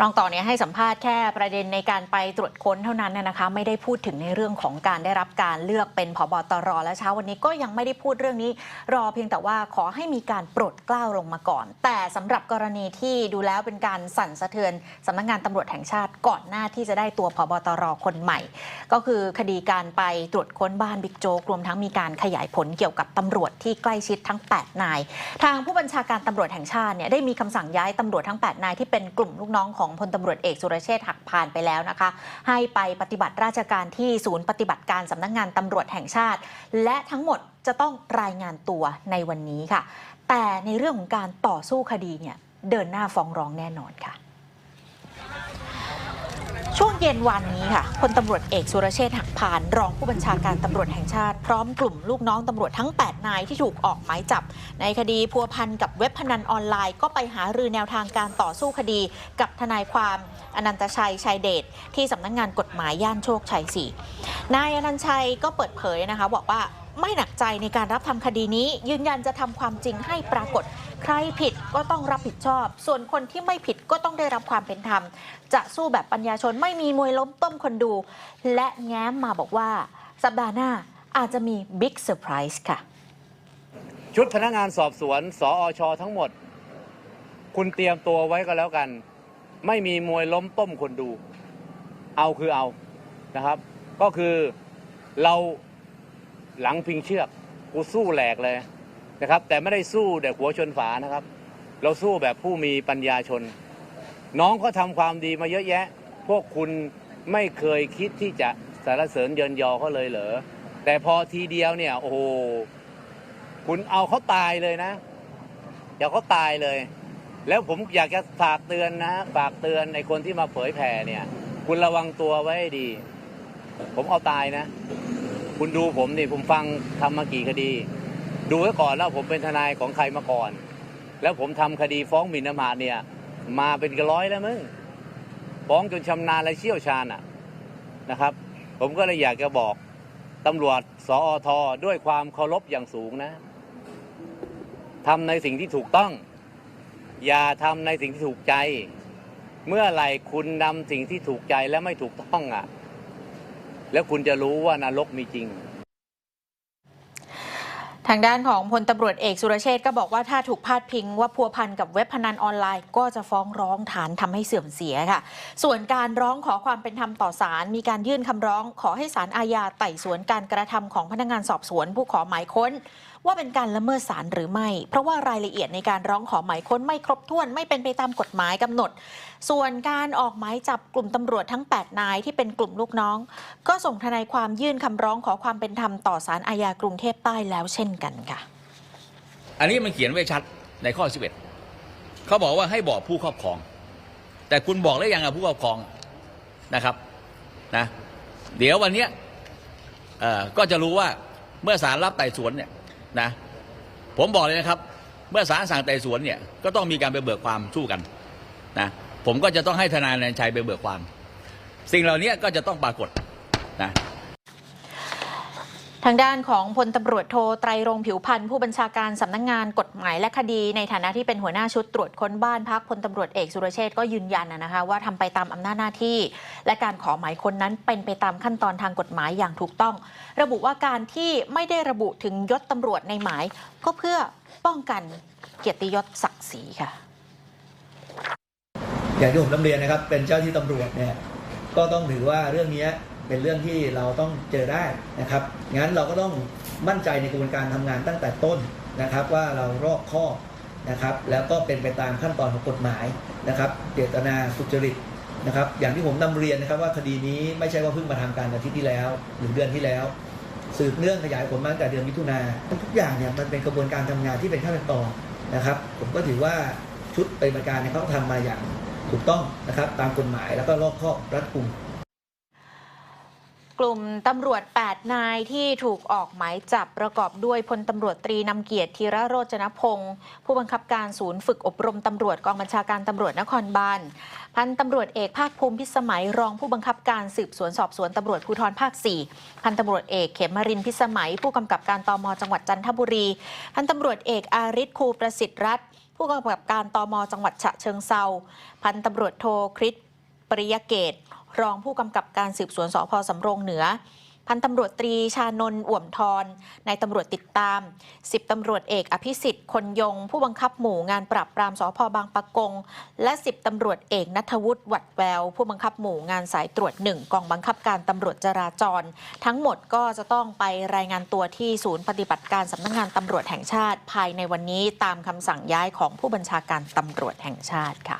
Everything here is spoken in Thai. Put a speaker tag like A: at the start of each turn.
A: รองต่อเนี่ยให้สัมภาษณ์แค่ประเด็นในการไปตรวจค้นเท่านั้นน่ะนะคะไม่ได้พูดถึงในเรื่องของการได้รับการเลือกเป็นผบตร และเช้าวันนี้ก็ยังไม่ได้พูดเรื่องนี้ รอเพียงแต่ว่าขอให้มีการปรดกล้าวลงมาก่อน แต่สำหรับกรณีที่ดูแล้วเป็นการสั่นสะเทือนสำนักงานตำรวจแห่งชาติก่อนหน้าที่จะได้ตัวผบตรคนใหม่ ก็คือคดีการไปตรวจค้นบ้านบิ๊กโจ๊กรวมทั้งมีการขยายผลเกี่ยวกับตำรวจที่ใกล้ชิดทั้ง 8 นาย ทางผู้บัญชาการตำรวจแห่งชาติเนี่ยได้มีคำสั่งย้ายตำรวจทั้ง 8 นายที่เป็นกลุ่มลูกน้องของของพลตารวจเอกสุรเชษฐ์หักพานไปแล้วนะคะ ให้ไปปฏิบัติราชการที่ศูนย์ปฏิบัติการสำนักงานตำรวจแห่งชาติ และทั้งหมดจะต้องรายงานตัวในวันนี้ค่ะ แต่ในเรื่องของการต่อสู้คดีเนี่ยเดินหน้าฟ้องร้องแน่นอนค่ะ ช่วงเย็นวันนี้ค่ะพลตำรวจเอกสุรเชษฐ์หักพานรองผู้บัญชาการตำรวจแห่งชาติพร้อมกลุ่มลูกน้องตำรวจทั้ง 8 นายที่ถูกออกหมายจับ ในคดีพัวพันกับเว็บพนันออนไลน์ ก็ไปหารือแนวทางการต่อสู้คดีกับทนายความอนันตชัยชัยเดชที่สำนักงงานกฎหมายย่านโชคชัย4นายอนันตชัยก็เปิดเผยนะคะบอกว่าไม่หนักใจในการรับทำคดีนี้ยืนยันจะทำความจริงให้ปรากฏ ใครผิดก็ต้องรับผิดชอบ ส่วนคนที่ไม่ผิดก็ต้องได้รับความเป็นธรรม จะสู้แบบปัญญาชนไม่มีมวยล้มต้มคนดู และแง้มมาบอกว่า สัปดาห์หน้าอาจจะมีบิ๊กเซอร์ไพรส์ค่ะ
B: ชุดพนักงานสอบสวน สออชทั้งหมด คุณเตรียมตัวไว้ก็แล้วกัน ไม่มีมวยล้มต้มคนดู เอาคือเอานะครับ ก็คือเราหลังพิงเชือกกูสู้แหลกเลย นะครับ แต่ไม่ได้สู้แต่หัวชนฝานะครับ เราสู้แบบผู้มีปัญญาชน น้องเขาทำความดีมาเยอะแยะ พวกคุณไม่เคยคิดที่จะสารเสริญเยินยอเขาเลยเหรอแต่พอทีเดียวเนี่ย โอ้โหคุณเอาเขาตายเลยนะอย่าเขาตายเลย แล้วผมอยากจะฝากเตือนนะฝากเตือนในคนที่มาเผยแผ่เนี่ย คุณระวังตัวไว้ให้ดี ผมเอาตายนะ คุณดูผมนี่ผมฟังทำมากี่คดี ดูไว้ก่อนแล้วผมเป็นทนายของใครมาก่อน แล้วผมทำคดีฟ้องหมิ่นประมาทเนี่ย มาเป็นกร้อยแล้วมึงฟ้องจนชำนาญและเชี่ยวชาญอะนะครับ ผมก็เลยอยากจะบอกตำรวจสอทด้วยความเคารพอย่างสูงนะทำในสิ่งที่ถูกต้อง อย่าทำในสิ่งที่ถูกใจ เมื่อไหร่คุณนำสิ่งที่ถูกใจและไม่ถูกต้องอะ แล้วคุณจะรู้ว่านรกมีจริง
A: ทางด้านของพลตำรวจเอกสุรเชษก็บอกว่าถ้าถูกพาดพิงว่าพัวพันกับเว็บพนันออนไลน์ ก็จะฟ้องร้องฐานทำให้เสื่อมเสียค่ะ ส่วนการร้องขอความเป็นธรรมต่อศาลมีการยื่นคำร้อง ขอให้ศาลอาญาไต่สวนการกระทำของพนักงานสอบสวนผู้ขอหมายค้น ว่าเป็นการละเมิดศาลหรือไม่ เพราะว่ารายละเอียดในการร้องขอหมายค้นไม่ครบถ้วนไม่เป็นไปตามกฎหมายกำหนด ส่วนการออกหมายจับกลุ่มตำรวจทั้ง 8 นายที่เป็นกลุ่มลูกน้อง ก็ส่งทนายความยื่นคำร้องขอความเป็นธรรมต่อศาลอาญากรุงเทพใต้แล้วเช่นกันค่ะ
C: อันนี้มันเขียนไว้ชัดในข้อ 11 เขาบอกว่าให้บอกผู้ครอบครอง แต่คุณบอกแล้วยังอะผู้ครอบครองนะครับนะเดี๋ยววันนี้ก็จะรู้ว่าเมื่อศาลรับไต่สวนเนี่ย นะผมบอกเลยนะครับ เมื่อศาลสั่งไต่สวนเนี่ยก็ต้องมีการไปเบิกความสู้กันนะผมก็จะต้องให้ทนายนันชัยไปเบิกความ สิ่งเหล่านี้ก็จะต้องปรากฏนะ
A: ทางด้านของพลตำรวจโทไตรรงผิวพันธ์ผู้บัญชาการสำนักงงานกฎหมายและคดี ในฐานะที่เป็นหัวหน้าชุดตรวจค้นบ้านพักพลตำรวจเอกสุรเชษก็ยืนยันนะคะว่าทำไปตามอำนาจหน้าที่ และการขอหมายค้นนั้นเป็นไปตามขั้นตอนทางกฎหมายอย่างถูกต้อง ระบุว่าการที่ไม่ได้ระบุถึงยศตำรวจในหมาย ก็เพื่อป้องกันเกียรติยศศักดิ์ศรีค่ะ
D: อย่างที่ผมนำเรียนนะครับเป็นเจ้าที่ตำรวจเนี่ยก็ต้องถือว่าเรื่องนี้ เป็นเรื่องที่เราต้องเจอได้นะครับ งั้นเราก็ต้องมั่นใจในกระบวนการทำงานตั้งแต่ต้นนะครับ ว่าเรารอบคอนะครับ แล้วก็เป็นไปตามขั้นตอนของกฎหมายนะครับ เจตนาสุจริตนะครับ อย่างที่ผมนำเรียนนะครับว่าคดีนี้ไม่ใช่ว่าเพิ่งมาทำการอาทิตย์ที่แล้ว หรือเดือนที่แล้ว สืบเนื่องขยายผลมาตั้งแต่เดือนมิถุนาทุกอย่างเนี่ยมันเป็นกระบวนการทำงานที่เป็นขั้นเป็นตอนนะครับ ผมก็ถือว่าชุดปฏิบัติการเนี่ยเขาทำมาอย่างถูกต้องนะครับ ตามกฎหมายแล้วก็รอบคอบรัดกุม
A: กลุ่มตำรวจ 8 นายที่ถูกออกหมายจับประกอบด้วยพลตำรวจตรีนำเกียรติธีระโรจนพงศ์ผู้บังคับการศูนย์ฝึกอบรมตำรวจกองบัญชาการตำรวจนครบาลพันตำรวจเอกภาคภูมิพิสมัยรองผู้บังคับการสืบสวนสอบสวนตำรวจภูธรภาค 4 พันตำรวจเอกเขมรินพิสมัย ผู้กำกับการตมจังหวัดจันทบุรี พันตำรวจเอกอาริศครูประสิทธิ์รัตน์ผู้กำกับการตมจังหวัดฉะเชิงเซาพันตำรวจโทคริสปริยเกต รองผู้กำกับการสืบสวนสพสำโรงเหนือ พันตำรวจตรีชานนท์อ่วมทรนายตำรวจติดตาม10ตำรวจเอกอภิสิทธิ์คนยง ผู้บังคับหมู่งานปราบปรามสพบางปะกง และ10ตำรวจเอกนัทวุฒิวัดแวว ผู้บังคับหมู่งานสายตรวจหนึ่งกองบังคับการตำรวจจราจร ทั้งหมดก็จะต้องไปรายงานตัวที่ศูนย์ปฏิบัติการสำนักงานตำรวจแห่งชาติ ภายในวันนี้ตามคำสั่งย้ายของผู้บัญชาการตำรวจแห่งชาติค่ะ